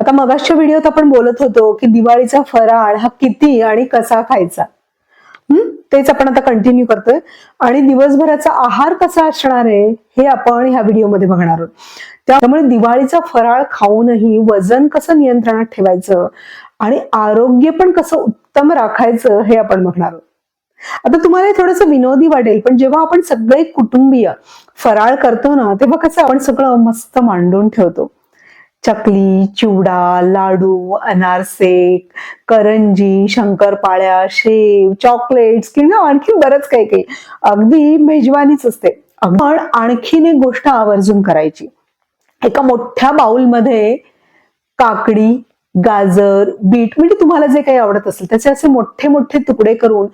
आता मगाशच्या व्हिडिओत आपण बोलत होतो की दिवाळीचा फराळ हा किती आणि कसा खायचा? हम्म? तेच आपण आता कंटिन्यू करतोय. आणि दिवसभराचा आहार कसा असणार आहे हे आपण ह्या व्हिडिओमध्ये बघणार आहोत. त्यामुळे दिवाळीचा फराळ खाऊनही वजन कसं नियंत्रणात ठेवायचं आणि आरोग्य पण कसं उत्तम राखायचं हे आपण बघणार आहोत. आता तुम्हाला हे थोडंसं विनोदी वाटेल पण जेव्हा आपण सगळे कुटुंबीय फराळ करतो ना तेव्हा कसं आपण सगळं मस्त मांडून ठेवतो. चकली चिवडा लाडू अनारसे करंजी शंकरपाळ्या शेव चॉकलेट्स किंवा आणखी बरंच काही काही. अगदी मेजवानीच असते. पण आणखीन एक गोष्ट आवर्जून करायची. एका मोठ्या बाउलमध्ये काकडी गाजर बीट म्हणजे तुम्हाला जे काही आवडत असेल त्याचे असे मोठे मोठे तुकडे करून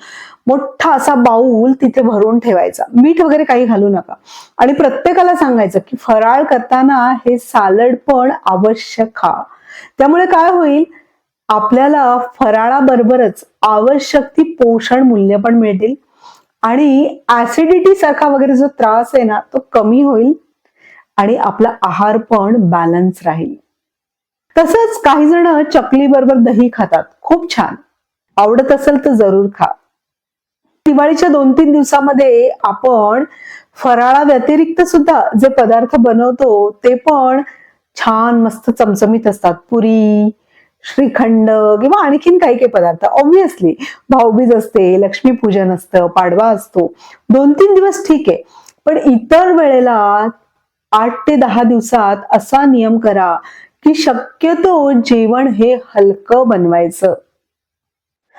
मोठा असा बाऊल तिथे भरून ठेवायचा. मीठ वगैरे काही घालू नका. आणि प्रत्येकाला सांगायचं की फराळ करताना हे सालड पण आवश्यक खा. त्यामुळे काय होईल? आपल्याला फराळाबरोबरच आवश्यक ती पोषण मूल्य पण मिळतील. आणि ऍसिडिटी सारखा वगैरे जो त्रास आहे ना तो कमी होईल आणि आपला आहार पण बॅलन्स राहील. तसंच काही जण चकली बरोबर दही खातात. खूप छान. आवडत असेल तर जरूर खा. दिवाळीच्या दोन तीन दिवसामध्ये आपण फराळा व्यतिरिक्त सुद्धा जे पदार्थ बनवतो ते पण छान मस्त चमचमीत असतात. पुरी श्रीखंड किंवा आणखीन काही काही पदार्थ. ऑब्विसली भाऊबीज असते लक्ष्मीपूजन असतं पाडवा असतो. दोन तीन दिवस ठीक आहे. पण इतर वेळेला आठ ते दहा दिवसात असा नियम करा की शक्यतो जेवण हे हलकं बनवायचं.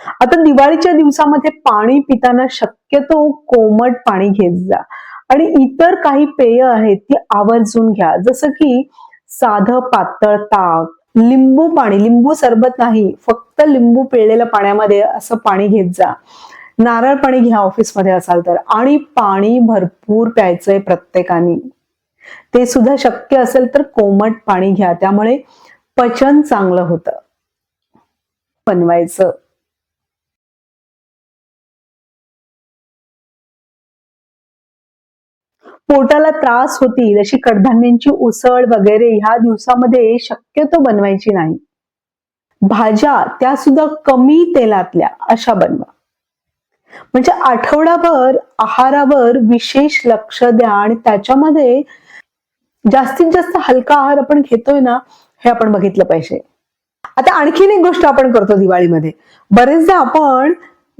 आता दिवाळीच्या दिवसामध्ये पाणी पिताना शक्यतो कोमट पाणी घेत जा. आणि इतर काही पेय आहेत ती आवर्जून घ्या. जसं की साधं पातळ ताक लिंबू पाणी लिंबू सरबत नाही फक्त लिंबू पिळलेल्या पाण्यामध्ये असं पाणी घेत जा. नारळ पाणी घ्या ऑफिसमध्ये असाल तर. आणि पाणी भरपूर प्यायचंय प्रत्येकाने. ते सुद्धा शक्य असेल तर कोमट पाणी घ्या. त्यामुळे पचन चांगलं होतं. बनवायचं पोटाला त्रास होतील अशी कडधान्यांची उसळ वगैरे ह्या दिवसामध्ये शक्यतो बनवायची नाही. भाज्या त्या सुद्धा कमी तेलातल्या अशा बनवा. म्हणजे आठवडाभर आहारावर विशेष लक्ष द्या आणि त्याच्यामध्ये जास्तीत जास्त हलका आहार आपण घेतोय ना हे आपण बघितलं पाहिजे. आता आणखीन एक गोष्ट आपण करतो दिवाळीमध्ये. बरेचदा आपण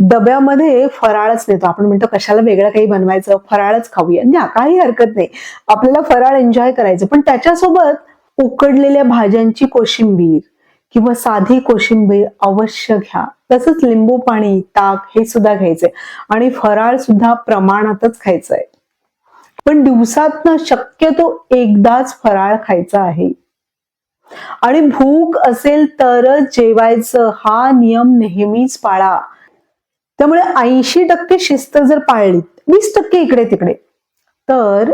डब्यामध्ये फराळच नेतो. आपण म्हणतो कशाला वेगळं काही बनवायचं? फराळच खाऊया. न्या काही हरकत नाही. आपल्याला फराळ एन्जॉय करायचं. पण त्याच्यासोबत उकडलेल्या भाज्यांची कोशिंबीर किंवा साधी कोशिंबीर अवश्य घ्या. तसंच लिंबू पाणी ताक हे सुद्धा घ्यायचंय. आणि फराळ सुद्धा प्रमाणातच खायचंय. पण दिवसातनं शक्यतो एकदाच फराळ खायचा आहे. आणि भूक असेल तरच जेवायचं. हा नियम नेहमीच पाळा. त्यामुळे ऐंशी टक्के शिस्त जर पाळली वीस टक्के इकडे तिकडे तर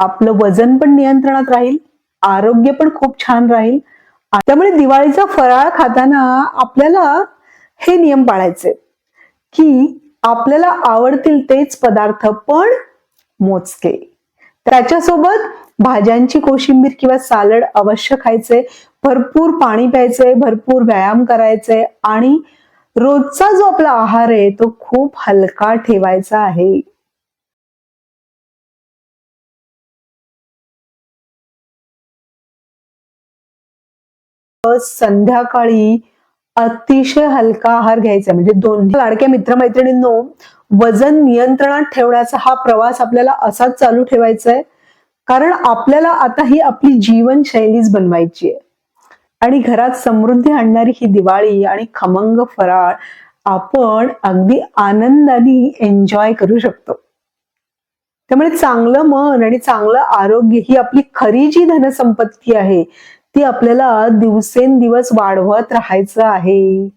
आपलं वजन पण नियंत्रणात राहील आरोग्य पण खूप छान राहील. त्यामुळे दिवाळीचा फराळ खाताना आपल्याला हे नियम पाळायचे की आपल्याला आवडतील तेच पदार्थ पण मोजके. त्याच्यासोबत भाज्यांची कोशिंबीर किंवा सालड अवश्य खायचे भरपूर पाणी प्यायचे भरपूर व्यायाम करायचे आणि रोजचा जो आपला आहार आहे तो खूप हलका ठेवायचा आहे. संध्याकाळी अतिशय हलका आहार घ्यायचा म्हणजे दोन्ही लाडक्या मित्रमैत्रिणींनो वजन नियंत्रणात ठेवण्याचा हा प्रवास आपल्याला असाच चालू ठेवायचा आहे. कारण आपल्याला आता ही आपली जीवनशैलीच बनवायची आहे. आणि घरात समृद्धी आणणारी ही दिवाळी आणि खमंग फराळ आपण अगदी आनंदाने एन्जॉय करू शकतो. त्यामुळे चांगलं मन आणि चांगलं आरोग्य ही आपली खरी जी धनसंपत्ती आहे ती आपल्याला दिवसेंदिवस वाढवत राहायचं आहे.